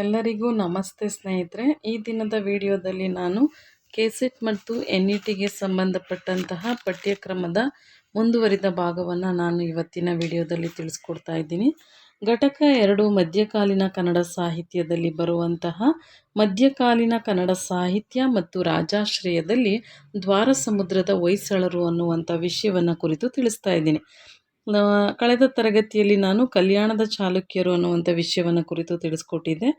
ಎಲ್ಲರಿಗೂ ನಮಸ್ತೆ ಸ್ನೇಹಿತರೆ. ಈ ದಿನದ ವಿಡಿಯೋದಲ್ಲಿ ನಾನು ಕೆಸೆಟ್ ಮತ್ತು ಎನ್ ಇ ಟಿಗೆ ಸಂಬಂಧಪಟ್ಟಂತಹ ಪಠ್ಯಕ್ರಮದ ಮುಂದುವರಿದ ಭಾಗವನ್ನು ನಾನು ಇವತ್ತಿನ ವಿಡಿಯೋದಲ್ಲಿ ತಿಳಿಸ್ಕೊಡ್ತಾ ಇದ್ದೀನಿ. ಘಟಕ ಎರಡು ಮಧ್ಯಕಾಲೀನ ಕನ್ನಡ ಸಾಹಿತ್ಯದಲ್ಲಿ ಬರುವಂತಹ ಮಧ್ಯಕಾಲೀನ ಕನ್ನಡ ಸಾಹಿತ್ಯ ಮತ್ತು ರಾಜಾಶ್ರಯದಲ್ಲಿ ದ್ವಾರ ಸಮುದ್ರದ ಹೊಯ್ಸಳರು ಅನ್ನುವಂಥ ವಿಷಯವನ್ನು ಕುರಿತು ತಿಳಿಸ್ತಾ ಇದ್ದೀನಿ. ಕಳೆದ ತರಗತಿಯಲ್ಲಿ ನಾನು ಕಲ್ಯಾಣದ ಚಾಲುಕ್ಯರು ಅನ್ನುವಂಥ ವಿಷಯವನ್ನು ಕುರಿತು ತಿಳಿಸ್ಕೊಟ್ಟಿದ್ದೆ.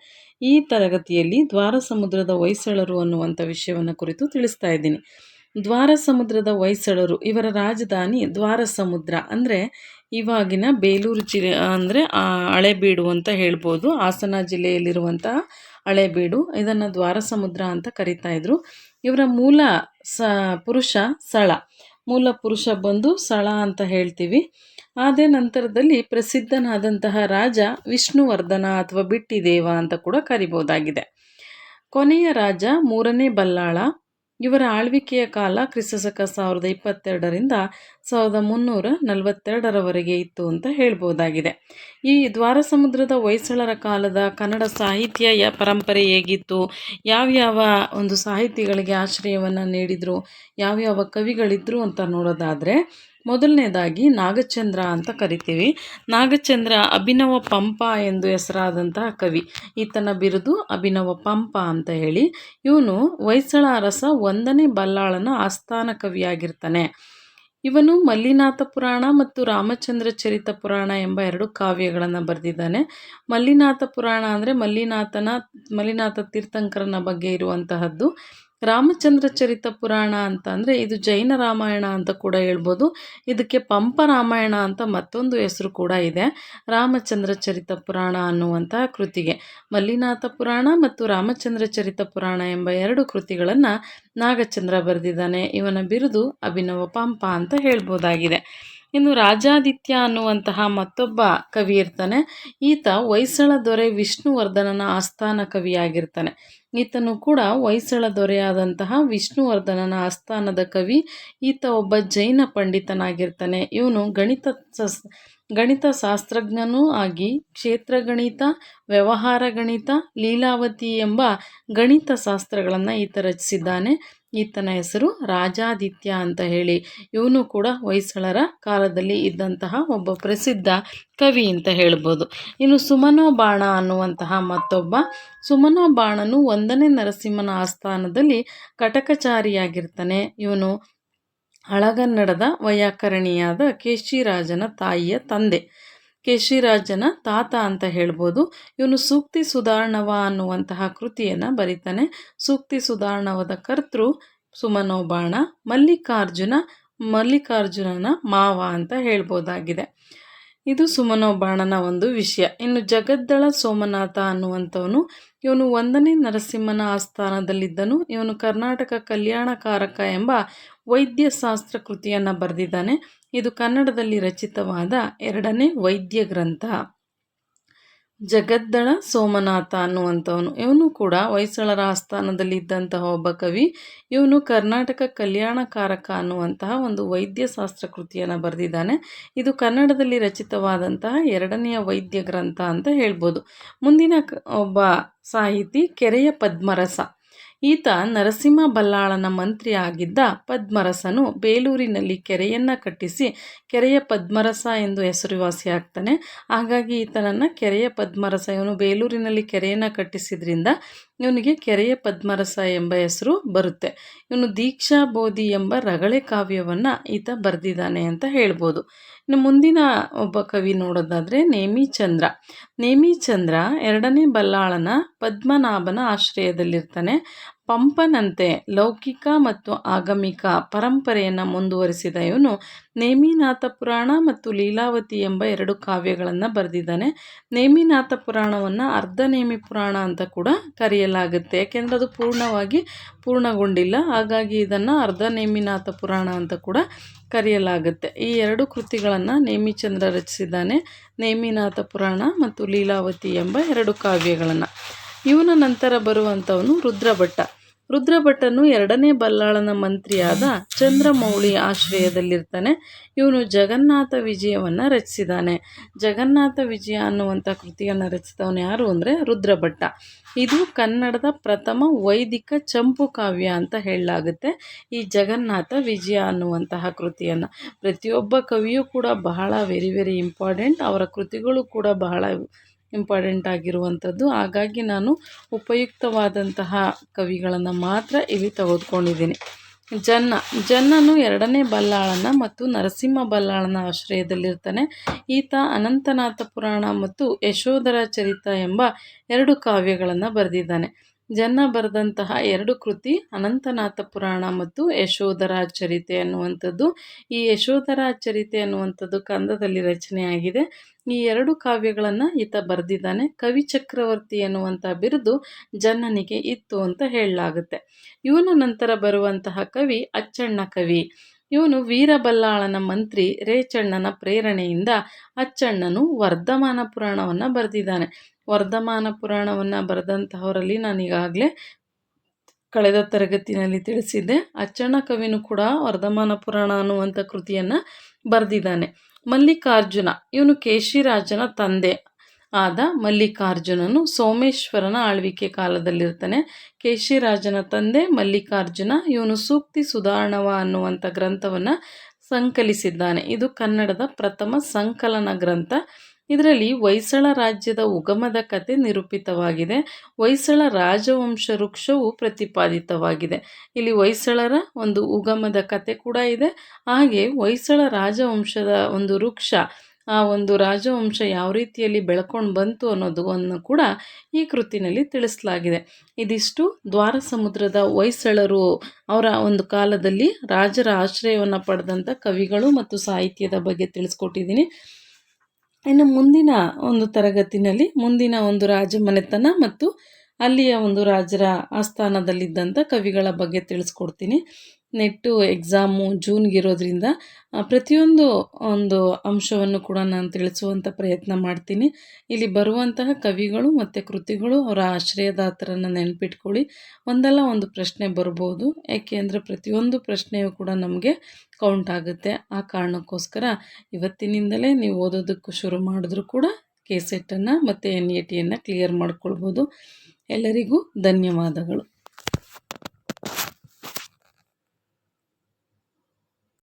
ಈ ತರಗತಿಯಲ್ಲಿ ದ್ವಾರ ಸಮುದ್ರದ ಹೊಯ್ಸಳರು ಅನ್ನುವಂಥ ವಿಷಯವನ್ನು ಕುರಿತು ತಿಳಿಸ್ತಾ ಇದ್ದೀನಿ. ದ್ವಾರ ಸಮುದ್ರದ ಹೊಯ್ಸಳರು, ಇವರ ರಾಜಧಾನಿ ದ್ವಾರ ಸಮುದ್ರ ಅಂದರೆ ಇವಾಗಿನ ಬೇಲೂರು ಜಿಲ್ಲೆ, ಅಂದರೆ ಹಳೆಬೀಡು ಅಂತ ಹೇಳ್ಬೋದು. ಹಾಸನ ಜಿಲ್ಲೆಯಲ್ಲಿರುವಂತಹ ಹಳೆಬೀಡು, ಇದನ್ನು ದ್ವಾರ ಸಮುದ್ರ ಅಂತ ಕರಿತಾ ಇದ್ರು. ಇವರ ಮೂಲ ಸ, ಪುರುಷ ಸಳ, ಮೂಲ ಪುರುಷ ಬಂದು ಸಳ ಅಂತ ಹೇಳ್ತೀವಿ. ಅದೇ ನಂತರದಲ್ಲಿ ಪ್ರಸಿದ್ಧನಾದಂತಹ ರಾಜ ವಿಷ್ಣುವರ್ಧನ ಅಥವಾ ಬಿಟ್ಟಿದೇವ ಅಂತ ಕೂಡ ಕರಿಬೋದಾಗಿದೆ. ಕೊನೆಯ ರಾಜ ಮೂರನೇ ಬಲ್ಲಾಳ. ಇವರ ಆಳ್ವಿಕೆಯ ಕಾಲ ಕ್ರಿಸ್ತಶಕ ಸಾವಿರದ ಇಪ್ಪತ್ತೆರಡರಿಂದ ಸಾವಿರದ ಮುನ್ನೂರ ನಲವತ್ತೆರಡರವರೆಗೆ ಇತ್ತು ಅಂತ ಹೇಳ್ಬೋದಾಗಿದೆ. ಈ ದ್ವಾರ ಸಮುದ್ರದ ಹೊಯ್ಸಳರ ಕಾಲದ ಕನ್ನಡ ಸಾಹಿತ್ಯ ಯ ಪರಂಪರೆ ಹೇಗಿತ್ತು? ಯಾವ್ಯಾವ ಒಂದು ಸಾಹಿತಿಗಳಿಗೆ ಆಶ್ರಯವನ್ನು ನೀಡಿದರು? ಯಾವ್ಯಾವ ಕವಿಗಳಿದ್ರು ಅಂತ ನೋಡೋದಾದರೆ ಮೊದಲನೇದಾಗಿ ನಾಗಚಂದ್ರ ಅಂತ ಕರಿತೀವಿ. ನಾಗಚಂದ್ರ ಅಭಿನವ ಪಂಪ ಎಂದು ಹೆಸರಾದಂತಹ ಕವಿ. ಈತನ ಬಿರುದು ಅಭಿನವ ಪಂಪ ಅಂತ ಹೇಳಿ. ಇವನು ಹೊಯ್ಸಳ ಅರಸ ಒಂದನೇ ಬಲ್ಲಾಳನ ಆಸ್ಥಾನ ಕವಿಯಾಗಿರ್ತಾನೆ. ಇವನು ಮಲ್ಲಿನಾಥ ಪುರಾಣ ಮತ್ತು ರಾಮಚಂದ್ರ ಚರಿತ ಪುರಾಣ ಎಂಬ ಎರಡು ಕಾವ್ಯಗಳನ್ನು ಬರೆದಿದ್ದಾನೆ. ಮಲ್ಲಿನಾಥ ಪುರಾಣ ಅಂದರೆ ಮಲ್ಲಿನಾಥನ ಮಲ್ಲಿನಾಥ ತೀರ್ಥಂಕರನ ಬಗ್ಗೆ ಇರುವಂತಹದ್ದು. ರಾಮಚಂದ್ರ ಚರಿತ ಪುರಾಣ ಅಂತ ಅಂದರೆ ಇದು ಜೈನ ರಾಮಾಯಣ ಅಂತ ಕೂಡ ಹೇಳ್ಬೋದು. ಇದಕ್ಕೆ ಪಂಪ ರಾಮಾಯಣ ಅಂತ ಮತ್ತೊಂದು ಹೆಸರು ಕೂಡ ಇದೆ. ರಾಮಚಂದ್ರ ಚರಿತ ಪುರಾಣ ಅನ್ನುವಂತಹ ಕೃತಿಗೆ. ಮಲ್ಲಿನಾಥ ಪುರಾಣ ಮತ್ತು ರಾಮಚಂದ್ರ ಚರಿತ ಪುರಾಣ ಎಂಬ ಎರಡು ಕೃತಿಗಳನ್ನು ನಾಗಚಂದ್ರ ಬರೆದಿದ್ದಾನೆ. ಇವನ ಬಿರುದು ಅಭಿನವ ಪಂಪ ಅಂತ ಹೇಳ್ಬೋದಾಗಿದೆ. ಇನ್ನು ರಾಜಾದಿತ್ಯ ಅನ್ನುವಂತಹ ಮತ್ತೊಬ್ಬ ಕವಿ ಇರ್ತಾನೆ. ಈತ ಹೊಯ್ಸಳ ದೊರೆ ವಿಷ್ಣುವರ್ಧನನ ಆಸ್ಥಾನ ಕವಿಯಾಗಿರ್ತಾನೆ. ಈತನು ಕೂಡ ಹೊಯ್ಸಳ ದೊರೆಯಾದಂತಹ ವಿಷ್ಣುವರ್ಧನನ ಆಸ್ಥಾನದ ಕವಿ. ಈತ ಒಬ್ಬ ಜೈನ ಪಂಡಿತನಾಗಿರ್ತಾನೆ. ಇವನು ಗಣಿತ ಗಣಿತ ಶಾಸ್ತ್ರಜ್ಞನೂ ಆಗಿ ಕ್ಷೇತ್ರ ಗಣಿತ ವ್ಯವಹಾರ ಗಣಿತ ಲೀಲಾವತಿ ಎಂಬ ಗಣಿತ ಶಾಸ್ತ್ರಗಳನ್ನು ಈತ ರಚಿಸಿದ್ದಾನೆ. ಈತನ ಹೆಸರು ರಾಜಾದಿತ್ಯ ಅಂತ ಹೇಳಿ. ಇವನು ಕೂಡ ಹೊಯ್ಸಳರ ಕಾಲದಲ್ಲಿ ಇದ್ದಂತಹ ಒಬ್ಬ ಪ್ರಸಿದ್ಧ ಕವಿ ಅಂತ ಹೇಳ್ಬೋದು. ಇನ್ನು ಸುಮನೋ ಬಾಣ ಅನ್ನುವಂತಹ ಮತ್ತೊಬ್ಬ, ಸುಮನೋ ಬಾಣನು ಒಂದನೇ ನರಸಿಂಹನ ಆಸ್ಥಾನದಲ್ಲಿ ಕಟಕಚಾರಿಯಾಗಿರ್ತಾನೆ. ಇವನು ಹಳಗನ್ನಡದ ವೈಯಾಕರಣಿಯಾದ ಕೇಶಿರಾಜನ ತಾಯಿಯ ತಂದೆ. ಕೇಶಿರಾಜನ ತಾತ ಅಂತ ಹೇಳ್ಬೋದು. ಇವನು ಸೂಕ್ತಿ ಸುಧಾರಣವ ಅನ್ನುವಂತಹ ಕೃತಿಯನ್ನು ಬರೀತಾನೆ. ಸೂಕ್ತಿ ಸುಧಾರಣವದ ಕರ್ತೃ ಸುಮನೋಬಾಣ, ಮಲ್ಲಿಕಾರ್ಜುನ, ಮಲ್ಲಿಕಾರ್ಜುನನ ಮಾವ ಅಂತ ಹೇಳ್ಬೋದಾಗಿದೆ. ಇದು ಸುಮನೋ ಬಾಣನ ಒಂದು ವಿಷಯ. ಇನ್ನು ಜಗದ್ದಳ ಸೋಮನಾಥ ಅನ್ನುವಂಥವನು, ಇವನು ಒಂದನೇ ನರಸಿಂಹನ ಆಸ್ಥಾನದಲ್ಲಿದ್ದನು. ಇವನು ಕರ್ನಾಟಕ ಕಲ್ಯಾಣಕಾರಕ ಎಂಬ ವೈದ್ಯಶಾಸ್ತ್ರ ಕೃತಿಯನ್ನು ಬರೆದಿದ್ದಾನೆ. ಇದು ಕನ್ನಡದಲ್ಲಿ ರಚಿತವಾದ ಎರಡನೇ ವೈದ್ಯ ಗ್ರಂಥ. ಜಗದ್ದಳ ಸೋಮನಾಥ ಅನ್ನುವಂಥವನು. ಇವನು ಕೂಡ ಹೊಯ್ಸಳರ ಆಸ್ಥಾನದಲ್ಲಿ ಇದ್ದಂತಹ ಒಬ್ಬ ಕವಿ. ಇವನು ಕರ್ನಾಟಕ ಕಲ್ಯಾಣಕಾರಕ ಅನ್ನುವಂತಹ ಒಂದು ವೈದ್ಯಶಾಸ್ತ್ರ ಕೃತಿಯನ್ನು ಬರೆದಿದ್ದಾನೆ. ಇದು ಕನ್ನಡದಲ್ಲಿ ರಚಿತವಾದಂತಹ ಎರಡನೆಯ ವೈದ್ಯ ಗ್ರಂಥ ಅಂತ ಹೇಳ್ಬೋದು. ಮುಂದಿನ ಒಬ್ಬ ಸಾಹಿತಿ ಕೆರೆಯ ಪದ್ಮರಸ. ಈತ ನರಸಿಂಹ ಬಲ್ಲಾಳನ ಮಂತ್ರಿ ಆಗಿದ್ದ ಪದ್ಮರಸನು ಬೇಲೂರಿನಲ್ಲಿ ಕೆರೆಯನ್ನು ಕಟ್ಟಿಸಿ ಕೆರೆಯ ಪದ್ಮರಸ ಎಂದು ಹೆಸರುವಾಸಿಯಾಗ್ತಾನೆ. ಹಾಗಾಗಿ ಈತನನ್ನು ಕೆರೆಯ ಪದ್ಮರಸ, ಇವನು ಬೇಲೂರಿನಲ್ಲಿ ಕೆರೆಯನ್ನು ಕಟ್ಟಿಸಿದ್ರಿಂದ ಇವನಿಗೆ ಕೆರೆಯ ಪದ್ಮರಸ ಎಂಬ ಹೆಸರು ಬರುತ್ತೆ. ಇವನು ದೀಕ್ಷಾ ಬೋಧಿ ಎಂಬ ರಗಳೆ ಕಾವ್ಯವನ್ನು ಈತ ಬರೆದಿದ್ದಾನೆ ಅಂತ ಹೇಳ್ಬೋದು. ಇನ್ನು ಮುಂದಿನ ಒಬ್ಬ ಕವಿ ನೋಡೋದಾದರೆ ನೇಮಿ ಚಂದ್ರ. ನೇಮಿ ಚಂದ್ರ ಎರಡನೇ ಬಲ್ಲಾಳನ ಪದ್ಮನಾಭನ ಆಶ್ರಯದಲ್ಲಿರ್ತಾನೆ. ಪಂಪನಂತೆ ಲೌಕಿಕ ಮತ್ತು ಆಗಮಿಕ ಪರಂಪರೆಯನ್ನು ಮುಂದುವರಿಸಿದ ಇವನು ನೇಮಿನಾಥ ಪುರಾಣ ಮತ್ತು ಲೀಲಾವತಿ ಎಂಬ ಎರಡು ಕಾವ್ಯಗಳನ್ನು ಬರೆದಿದ್ದಾನೆ. ನೇಮಿನಾಥ ಪುರಾಣವನ್ನು ಅರ್ಧ ನೇಮಿ ಪುರಾಣ ಅಂತ ಕೂಡ ಕರೆಯಲಾಗುತ್ತೆ. ಯಾಕೆಂದರೆ ಅದು ಪೂರ್ಣವಾಗಿ ಪೂರ್ಣಗೊಂಡಿಲ್ಲ. ಹಾಗಾಗಿ ಇದನ್ನು ಅರ್ಧ ನೇಮಿನಾಥ ಪುರಾಣ ಅಂತ ಕೂಡ ಕರೆಯಲಾಗುತ್ತೆ. ಈ ಎರಡು ಕೃತಿಗಳನ್ನು ನೇಮಿಚಂದ್ರ ರಚಿಸಿದ್ದಾನೆ. ನೇಮಿನಾಥ ಪುರಾಣ ಮತ್ತು ಲೀಲಾವತಿ ಎಂಬ ಎರಡು ಕಾವ್ಯಗಳನ್ನು. ಇವನ ನಂತರ ಬರುವಂಥವನು ರುದ್ರಭಟ್ಟ. ರುದ್ರಭಟ್ಟನು ಎರಡನೇ ಬಲ್ಲಾಳನ ಮಂತ್ರಿಯಾದ ಚಂದ್ರಮೌಳಿ ಆಶ್ರಯದಲ್ಲಿರ್ತಾನೆ. ಇವನು ಜಗನ್ನಾಥ ವಿಜಯವನ್ನು ರಚಿಸಿದ್ದಾನೆ ಜಗನ್ನಾಥ ವಿಜಯ ಅನ್ನುವಂಥ ಕೃತಿಯನ್ನು ರಚಿಸಿದವನು ಯಾರು ಅಂದರೆ ರುದ್ರಭಟ್ಟ. ಇದು ಕನ್ನಡದ ಪ್ರಥಮ ವೈದಿಕ ಚಂಪು ಕಾವ್ಯ ಅಂತ ಹೇಳಲಾಗುತ್ತೆ. ಈ ಜಗನ್ನಾಥ ವಿಜಯ ಅನ್ನುವಂತಹ ಕೃತಿಯನ್ನು. ಪ್ರತಿಯೊಬ್ಬ ಕವಿಯೂ ಕೂಡ ಬಹಳ ವೆರಿ ವೆರಿ ಇಂಪಾರ್ಟೆಂಟ್ ಅವರ ಕೃತಿಗಳು ಕೂಡ ಬಹಳ ಇಂಪಾರ್ಟೆಂಟ್ ಆಗಿರುವಂಥದ್ದು. ಹಾಗಾಗಿ ನಾನು ಉಪಯುಕ್ತವಾದಂತಹ ಕವಿಗಳನ್ನು ಮಾತ್ರ ಇಲ್ಲಿ ತೆಗೆದುಕೊಂಡಿದ್ದೀನಿ. ಜನ್ನ, ಜನ್ನನು ಎರಡನೇ ಬಲ್ಲಾಳನ ಮತ್ತು ನರಸಿಂಹ ಬಲ್ಲಾಳನ ಆಶ್ರಯದಲ್ಲಿರ್ತಾನೆ. ಈತ ಅನಂತನಾಥ ಪುರಾಣ ಮತ್ತು ಯಶೋಧರ ಚರಿತ ಎಂಬ ಎರಡು ಕಾವ್ಯಗಳನ್ನು ಬರೆದಿದ್ದಾನೆ. ಜನ್ನ ಬರೆದಂತಹ ಎರಡು ಕೃತಿ, ಅನಂತನಾಥ ಪುರಾಣ ಮತ್ತು ಯಶೋಧರ ಚರಿತೆ ಅನ್ನುವಂಥದ್ದು. ಈ ಯಶೋಧರ ಚರಿತೆ ಅನ್ನುವಂಥದ್ದು ಕಂದದಲ್ಲಿ ರಚನೆಯಾಗಿದೆ. ಈ ಎರಡು ಕಾವ್ಯಗಳನ್ನು ಈತ ಬರೆದಿದ್ದಾನೆ. ಕವಿ ಚಕ್ರವರ್ತಿ ಎನ್ನುವಂಥ ಬಿರುದು ಜನ್ನನಿಗೆ ಇತ್ತು ಅಂತ ಹೇಳಲಾಗುತ್ತೆ. ಇವನ ನಂತರ ಬರುವಂತಹ ಕವಿ ಅಚ್ಚಣ್ಣ ಕವಿ. ಇವನು ವೀರಬಲ್ಲಾಳನ ಮಂತ್ರಿ ರೇಚಣ್ಣನ ಪ್ರೇರಣೆಯಿಂದ ಅಚ್ಚಣ್ಣನು ವರ್ಧಮಾನ ಪುರಾಣವನ್ನು ಬರೆದಿದ್ದಾನೆ. ವರ್ಧಮಾನ ಪುರಾಣವನ್ನು ಬರೆದಂತಹವರಲ್ಲಿ ನಾನೀಗಾಗಲೇ ಕಳೆದ ತರಗತಿನಲ್ಲಿ ತಿಳಿಸಿದ್ದೆ. ಅಚ್ಚಣ್ಣ ಕವಿನೂ ಕೂಡ ವರ್ಧಮಾನ ಪುರಾಣ ಅನ್ನುವಂಥ ಕೃತಿಯನ್ನು ಬರೆದಿದ್ದಾನೆ. ಮಲ್ಲಿಕಾರ್ಜುನ, ಇವನು ಕೇಶಿರಾಜನ ತಂದೆ. ಆದ ಮಲ್ಲಿಕಾರ್ಜುನನು ಸೋಮೇಶ್ವರನ ಆಳ್ವಿಕೆ ಕಾಲದಲ್ಲಿರ್ತಾನೆ. ಕೇಶಿರಾಜನ ತಂದೆ ಮಲ್ಲಿಕಾರ್ಜುನ ಇವನು ಸೂಕ್ತಿ ಸುಧಾರಣವ ಅನ್ನುವಂಥ ಗ್ರಂಥವನ್ನು ಸಂಕಲಿಸಿದ್ದಾನೆ. ಇದು ಕನ್ನಡದ ಪ್ರಥಮ ಸಂಕಲನ ಗ್ರಂಥ. ಇದರಲ್ಲಿ ಹೊಯ್ಸಳ ರಾಜ್ಯದ ಉಗಮದ ಕತೆ ನಿರೂಪಿತವಾಗಿದೆ. ಹೊಯ್ಸಳ ರಾಜವಂಶ ವೃಕ್ಷವು ಪ್ರತಿಪಾದಿತವಾಗಿದೆ. ಇಲ್ಲಿ ಹೊಯ್ಸಳರ ಒಂದು ಉಗಮದ ಕತೆ ಕೂಡ ಇದೆ. ಹಾಗೆ ಹೊಯ್ಸಳ ರಾಜವಂಶದ ಒಂದು ವೃಕ್ಷ ಆ ಒಂದು ರಾಜವಂಶ ಯಾವ ರೀತಿಯಲ್ಲಿ ಬೆಳ್ಕೊಂಡು ಬಂತು ಅನ್ನೋದನ್ನು ಕೂಡ ಈ ಕೃತಿನಲ್ಲಿ ತಿಳಿಸಲಾಗಿದೆ. ಇದಿಷ್ಟು ದ್ವಾರ ಸಮುದ್ರದ ಹೊಯ್ಸಳರು ಅವರ ಒಂದು ಕಾಲದಲ್ಲಿ ರಾಜರ ಆಶ್ರಯವನ್ನು ಪಡೆದಂಥ ಕವಿಗಳು ಮತ್ತು ಸಾಹಿತ್ಯದ ಬಗ್ಗೆ ತಿಳಿಸ್ಕೊಟ್ಟಿದ್ದೀನಿ. ಇನ್ನು ಮುಂದಿನ ಒಂದು ತರಗತಿನಲ್ಲಿ ಮುಂದಿನ ಒಂದು ರಾಜಮನೆತನ ಮತ್ತು ಅಲ್ಲಿಯ ಒಂದು ರಾಜರ ಆಸ್ಥಾನದಲ್ಲಿದ್ದಂಥ ಕವಿಗಳ ಬಗ್ಗೆ ತಿಳಿಸ್ಕೊಡ್ತೀನಿ. ನೆಟ್ಟು ಎಕ್ಸಾಮು ಜೂನ್ಗೆ ಇರೋದ್ರಿಂದ ಪ್ರತಿಯೊಂದು ಒಂದು ಅಂಶವನ್ನು ಕೂಡ ನಾನು ತಿಳಿಸುವಂಥ ಪ್ರಯತ್ನ ಮಾಡ್ತೀನಿ. ಇಲ್ಲಿ ಬರುವಂತಹ ಕವಿಗಳು ಮತ್ತು ಕೃತಿಗಳು ಅವರ ಆಶ್ರಯದಾತರನ್ನು ನೆನಪಿಟ್ಕೊಳ್ಳಿ. ಒಂದಲ್ಲ ಒಂದು ಪ್ರಶ್ನೆ ಬರ್ಬೋದು. ಯಾಕೆ ಅಂದರೆ ಪ್ರತಿಯೊಂದು ಪ್ರಶ್ನೆಯೂ ಕೂಡ ನಮಗೆ ಕೌಂಟ್ ಆಗುತ್ತೆ. ಆ ಕಾರಣಕ್ಕೋಸ್ಕರ ಇವತ್ತಿನಿಂದಲೇ ನೀವು ಓದೋದಕ್ಕೂ ಶುರು ಮಾಡಿದ್ರೂ ಕೂಡ ಕೆ ಸೆಟ್ಟನ್ನು ಮತ್ತು ಎನ್ ಎ ಟಿಯನ್ನು ಕ್ಲಿಯರ್ ಮಾಡ್ಕೊಳ್ಬೋದು. ಎಲ್ಲರಿಗೂ ಧನ್ಯವಾದಗಳು.